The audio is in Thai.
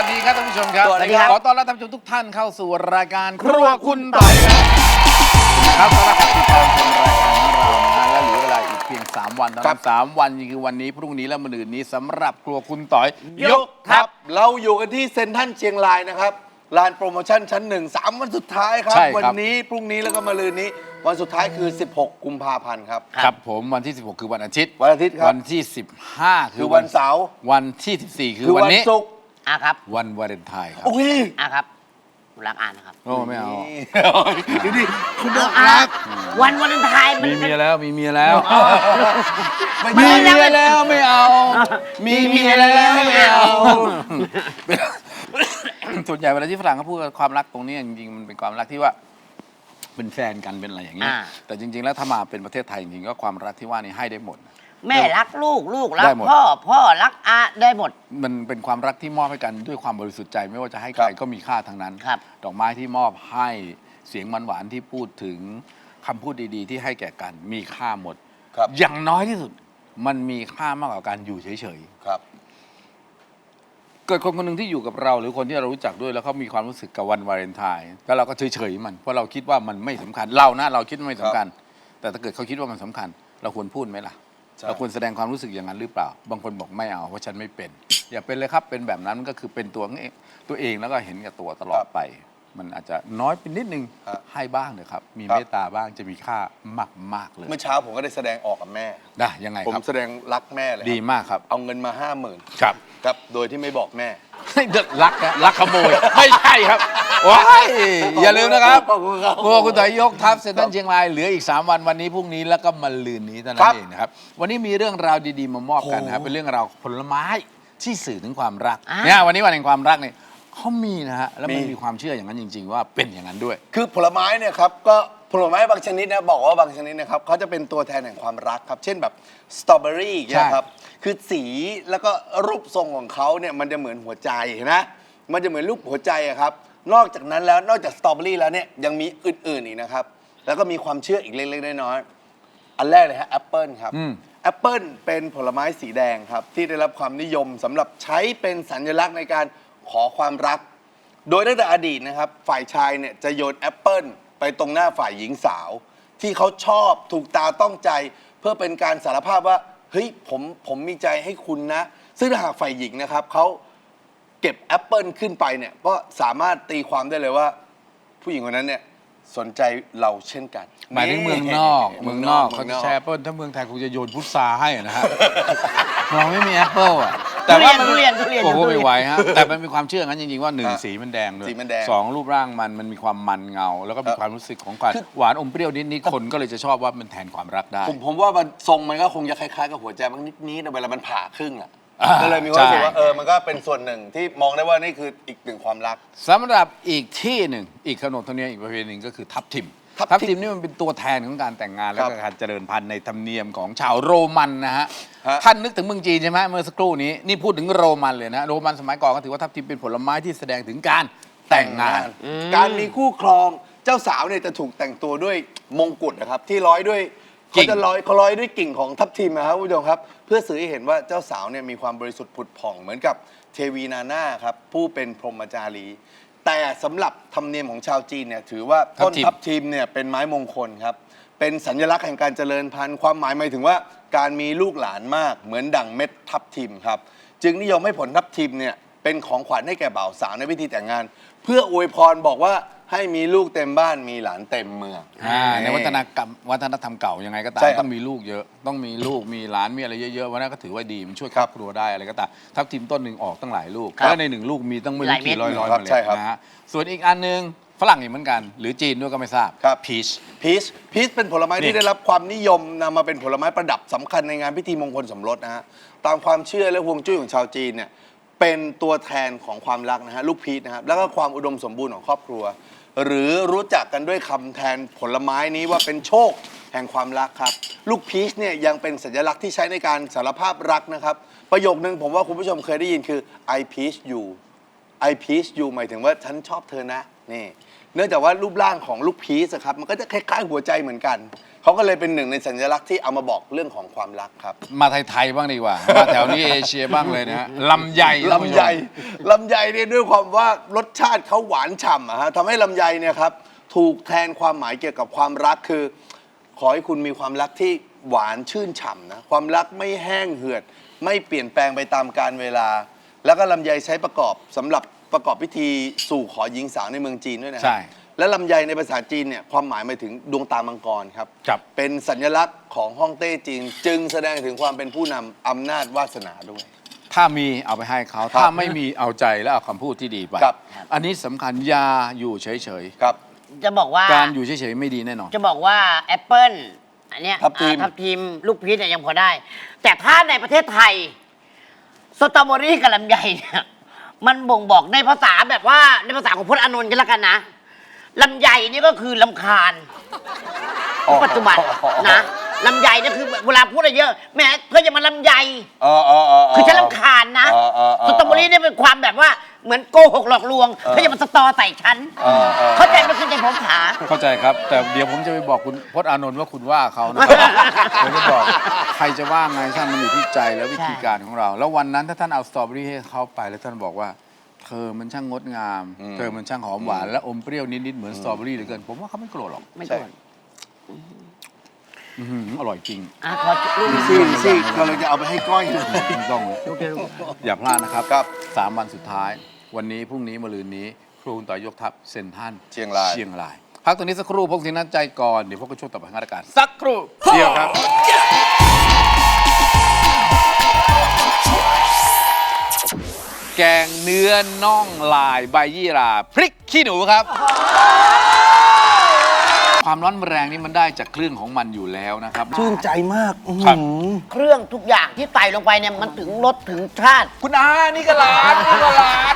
วัสดีครับท่านผู้ชมครับสวัสดีครับ ขอต้อนรับท่านผู้ชมทุกท่านเข้าสู่รายการครัวคุณต่อยครับครับสำหรับการติดตามชมรายการของเรานะฮะและเหลือเวลาอีกเพียง 3 วันเท่าครันั้บนสามวันนี่คือวันนี้พรุ่งนี้และมะรืนนี้สำหรับครัวคุณต่อย ยกทัพเราอยู่กันที่เซ็นทรัลเชียงรายนะครับลานโปรโมชั่นชั้นหนึ่งสามวันสุดท้ายครับ ใช่ครับ วันนี้พรุ่งนี้แล้วก็มะรืนนี้ วันสุดท้ายคือ 16 กุมภาพันธ์ครับ ครับผมวันที่ 16 คือวันอาทิตย์วันอาทิตย์ครับวันที่ 15 คือวันเสาร์ วันที่ 14 คือคือวันวันนี้ศุกร์ อะครับวันวาเลนไทน์ครับ โอ้ยอะครับรักอ่านนะครับโอ้ไม่เอาดูดิคุณบอกอะรัก วันวาเลนไทน์มันมีเมียแล้วมีเมียแล้วไม่มีใช่เมียแล้วไม่เอา มีเมียแล้วไม่เอาส่วนใหญ่เวลาที่ฝรั่งเขาพูดความรักตรงนี้จริงๆมันเป็นความรักที่ว่าเป็นแฟนกันเป็นอะไรอย่างนี้ยอ่าแต่จริง ๆ แล้วถ้ามาเป็นประเทศไทยจริงๆก็ความรักที่ว่านี่ให้ได้หมด แม่รักลูกลูกรัได้กหมด พ่อพ่อรักอาได้หมด มันเป็นความรักที่มอบให้กันด้วยความบริสุทธิ์ใจไม่ว่าจะให้ใครก็มีค่าทั้งนั้น ครับ ดอกไม้ที่มอบให้เสียงมันหวานๆที่พูดถึงคำพูดดีๆ ที่ให้แก่กันมีค่าหมด ครับ อย่างน้อยที่สุดมันมีค่ามากกว่าการอยู่เฉยครับ ๆ เกิดคนคนหนึ่งที่อยู่กับเรา หรือคนที่เรารู้จักด้วยแล้วเขามีความรู้สึกกับวันวาเลนไทน์แล้วเราก็เฉยๆมัน เพราะเราคิดว่ามันไม่สำคัญเรานะเราคิดว่าไม่สำคัญ แต่ถ้าเกิดเขาคิดว่ามันสำคัญ เราควรพูดไหมล่ะใช่ เราควรแสดงความรู้สึกอย่างนั้นหรือเปล่า บางคนบอกไม่เอาเพราะฉันไม่เป็น อย่าเป็นเลยครับเป็นแบบนั้นมันก็คือเป็นตัวเองตัวเองแล้วก็เห็นแก่ตัวตลอดไป มันอาจจะน้อยไปนิดนึงครับให้บ้างเลยครับ มีครับเมตตาบ้างจะมีค่ามากๆเลยเมื่อเช้าผมก็ได้แสดงออกกับแม่ได้ยังไงผมครับแสดงรักแม่เลยครับดีมากครับเอาเงินมาห้าหมื่นครับครับโดยที่ไม่บอกแม่ให้เด็ด รักนะรักขโมย ไม่ใช่ครับว้ายอย่าลืมนะครับขอบคุณครับ ครัวคุณต่อยยกทัพเซ็นทรัลเชียงรายเหลืออีก 3 วันวันนี้พรุ่งนี้แล้วก็มาลืนนี้เท่านั้ครันบเองนะครับ วันนี้มีเรื่องราวดีๆมามอบกันนะครับโอ้เป็นเรื่องราวผลไม้ที่สื่อถึงความรักอ่า เนี่ยวันนี้วันแห่งความรักเนี่ยเขามีนะฮะแล้วมันมี มีความเชื่ออย่างนั้นจริง ๆ ว่าเป็นอย่างนั้นด้วย คือผลไม้เนี่ยครับก็ ผลไม้บางชนิดนะบอกว่าบางชนิดนะครับเขาจะเป็นตัวแทนแห่งความรักครับ เช่นแบบสตรอเบอรี่อย่างเงี้ยใช่ครับคือสีแล้วก็รูปทรงของเขาเนี่ยมันจะเหมือนหัวใจเห็นไหมมันจะเหมือนรูปหัวใจอะครับ นอกจากนั้นแล้วนอกจากสตรอเบอรี่แล้วเนี่ยยังมีอื่นๆอีกนะครับ แล้วก็มีความเชื่ออีกเล็กๆน้อยๆอันแรกเลยฮะแอปเปิลครับอืมแอปเปิลเป็นผลไม้สีแดงครับ ที่ได้รับความนิยมสำหรับใช้เป็นสัญลักษณ์ในการขอความรัก โดยตั้งแต่อดีตนะครับ ฝ่ายชายเนี่ยจะโยนแอปเปิล ไปตรงหน้าฝ่ายหญิงสาว ที่เขาชอบถูกตาต้องใจ เพื่อเป็นการสารภาพว่าเฮ้ยผมผมมีใจให้คุณนะ ซึ่งถ้าหากฝ่ายหญิงนะครับเขาเก็บแอปเปิลขึ้นไปเนี่ยก็สามารถตีความได้เลยว่า ผู้หญิงคนนั้นเนี่ยสนใจเราเช่นกัน หมายถึงเมืองนอกเมืองนอกเขาจะแชร์แอปเปิลถ้าเมืองไทยคงจะโยนพุทราให้อะนะฮะ เราไม่มีแอปเปิลอะ แต่ว่ามัทุเรียนทุเรียนโอ้โหทุเรียน ไม่ไหวฮะแต่มันมีความเชื่องั้นจริงๆว่าหนึ่งอะสีมันแดงด้วยสีมันแดงสองรูปร่างมันมันมีความมันเงา แล้วก็มีครับความรู้สึกของความคือ หวานอมเปรี้ยวนิดๆคนก็เลยจะชอบว่ามันแทนความรักได้ ผมผมว่ามันทรงมันก็คงจะคล้ายๆกับหัวใจมันนิดๆแต่เวลามันผ่าครึ่งอะอ่าก็เลยมีความรู้สึกใช่ว่าเออมันก็เป็นส่วนหนึ่งที่มองได้ว่านี่คืออีกหนึ่งความรัก สำหรับอีกที่หนึ่ง อีกขนบธรรมเนียมอีกประเพณีหนึ่งก็คือทับทิม ทับทิมทิมนี่มันเป็นตัวแทนของการแต่งงานและครับการเจริญพันธุ์ในธรรมเนียมของชาวโรมันนะฮะฮะ ท่านนึกถึงเมืองจีนใช่ไหมเมื่อสักครู่นี้นี่พูดถึงโรมันเลยนะโรมันสมัยก่อนก็ถือว่าทับทิมเป็นผลไม้ที่แสดงถึงการแต่งงาน การมีคู่ครองเจ้าสาวเนี่ยจะถูกแต่งตัวด้วยมงกุฎนะครับ ที่ร้อยด้วยกิ่เขาง จะร้อยเขาร้อยด้วยกิ่งของทัพทิมนะครับคุณผู้ชมครับ เพื่อสื่อให้เห็นว่าเจ้าสาวเนี่ยมีความบริสุทธิ์ผุดผ่องเหมือนกับเทวีนาน่าครับผู้เป็นพรหมจารี แต่สำหรับธรรมเนียมของชาวจีนเนี่ยถือว่าต้นทับทิมเนี่ยเป็นไม้มงคลครับ เป็นสัญลักษณ์แห่งการเจริญพันธุ์ความหมายหมายถึงว่าการมีลูกหลานมากเหมือนดั่งเม็ดทับทิมครับ จึงนิยมให้ผลทับทิมเนี่ยเป็นของขวัญให้แก่บ่าวสาวในพิธีแต่งงาน เพื่ออวยพรบอกว่า ให้มีลูกเต็มบ้านมีหลานเต็มเมือง อ่าในวัฒนกรรมวัฒนธรรมเก่ายังไงก็ตามใช่ครับต้องมีลูกเยอะต้องมีลูกมีหลานมีอะไรเยอะๆวันนั้นก็ถือว่าดีมันช่วยคครัรอบบครัวได้อะไรก็ตามทับทิมต้นหนึ่งออกตั้งหลายลูกครับแล้วในหนึ่งลูกมีตั้งไม่หรู้ลายเม็ด กี่ร้อยร้อยครับเมล็ใช่ดครับนะฮะส่วนอีกอันหนึงฝรั่งอีกเหมือนกัน หรือจีนด้วยก็ไม่ทราบครับ พีช พีชพีชเป็นผลไม้นี่ ที่ได้รับความนิยมนำมาเป็นผลไม้ประดับสำคัญในงานพิธีมงคลสมรสนะฮะตามความเชื่อและฮวงจุ้ยของชาวจีนเนี่ย เป็นตัวแทนของความรักนะฮะลูกพีชนะครับแล้วก็ความอุดมสมบูรณ์ของครอบครัว หรือรู้จักกันด้วยคำแทนผลไม้นี้ว่าเป็นโชคแห่งความรักครับ ลูกพีชเนี่ยยังเป็นสัญลักษณ์ที่ใช้ในการสารภาพรักนะครับ ประโยคนึงผมว่าคุณผู้ชมเคยได้ยินคือ I peach you I peach you หมายถึงว่าฉันชอบเธอนะนี่ เนื่องจากว่ารูปร่างของลูกพีชอะครับ มันก็จะคล้ายๆหัวใจเหมือนกัน เขาก็เลยเป็นหนึ่งในสัญลักษณ์ที่เอามาบอกเรื่องของความรักครับ มาไทย ๆ บ้างดีกว่า มาแถวนี้เอเชียบ้างเลยนะฮะลำไยลำไยลำไยเนี่ยด้วยความว่ารสชาติเขาหวานฉ่ำอะฮะทำให้ลำไยเนี่ยครับถูกแทนความหมายเกี่ยวกับความรักคือ ขอให้คุณมีความรักที่หวานชื่นฉ่ำนะความรักไม่แห้งเหือด ไม่เปลี่ยนแปลงไปตามกาลเวลา แล้วก็ลำไยใช้ประกอบสำหรับประกอบพิธีสู่ขอหญิงสาวในเมืองจีนด้วยนะฮะใช่และลำไยในภาษาจีนเนี่ยความหมายหมายถึงดวงตามังกรครับ ครับ เป็นสัญลักษณ์ของฮ่องเต้จีน จึงแสดงถึงความเป็นผู้นำอำนาจวาสนาด้วย ถ้ามีเอาไปให้เขาครับถ้าไม่มีเอาใจแล้วเอาคำพูดที่ดีไปครับ อันนี้สำคัญอยาอยู่เฉยครับ จะบอกว่า ๆ การอยู่เฉยๆไม่ดีแน่นอน จะบอกว่าแอปเปิลอันเนี้ยทับทิม อ่าทับทิม ลูกพีชเนี่ยยังพอได้ แต่ถ้าในประเทศไทย สตรอเบอรี่กับลำไยเนี่ยมันบ่งบอกในภาษาแบบว่าในภาษาของพจน์อานนท์กันแล้วกันนะลำไยนี่ก็คือลำคาญปัจจุบันนะลำไยเนี่ยคือเวลาพูดอะไรเยอะแหมเพื่อจะมาลำไยเออเออเออคือฉันลำคาญนะเออเออ เออสตรอเบอรี่เนี่ยเป็นความแบบว่าเหมือนโกหกหลอกลวงเพื่อจะมาสตอใส่ฉันเออเออเข้าใจไหมคุณใจผมขา เข้าใจครับ แต่เดี๋ยวผมจะไปบอกคุณพจน์อานนท์ว่าคุณว่าเขานะผมจะบอกใครจะว่าไงช่างมันอยู่ที่ใจและวิธีการของเรา แล้ววันนั้นถ้าท่านเอาสตรอเบอรี่ให้เขาไปแล้วท่านบอกว่า เธอมันช่างงดงามอืมเธอมันช่างหอมหวานและอมเปรี้ยวนิดๆเหมือนสตรอเบอรี่เหลือเกิน ผมว่าเขาไม่โกรธหรอกไม่ใช่ควร อื้อหืออร่อยจริงอะขอลูกซี่ซี่เราเลยจะเอาไปให้ก้อยเลยไม่ต้องเลยอย่าพลาดนะครับครับสามวันสุดท้าย วันนี้พรุ่งนี้มะรืนนี้ ครูต่อยกทัพเซนทรันเชียงราย เชียงรายพักตรงนี้สักครู่พวกสินนั้นใจก่อนเดี๋ยวพวกก็ช่วงต่อไปของรายการสักครู่เดียวครับ แกงเนื้อน่องลายใบยี่หราพริกขี้หนูครับ ความร้อนแรงนี่มันได้จากเครื่องของมันอยู่แล้วนะครับ ชื่นใจมากครับ เครื่องทุกอย่างที่ใส่ลงไปเนี่ยมันถึงรสถึงชาติ คุณอานี่ก็ร้านนี่ก็ร้าน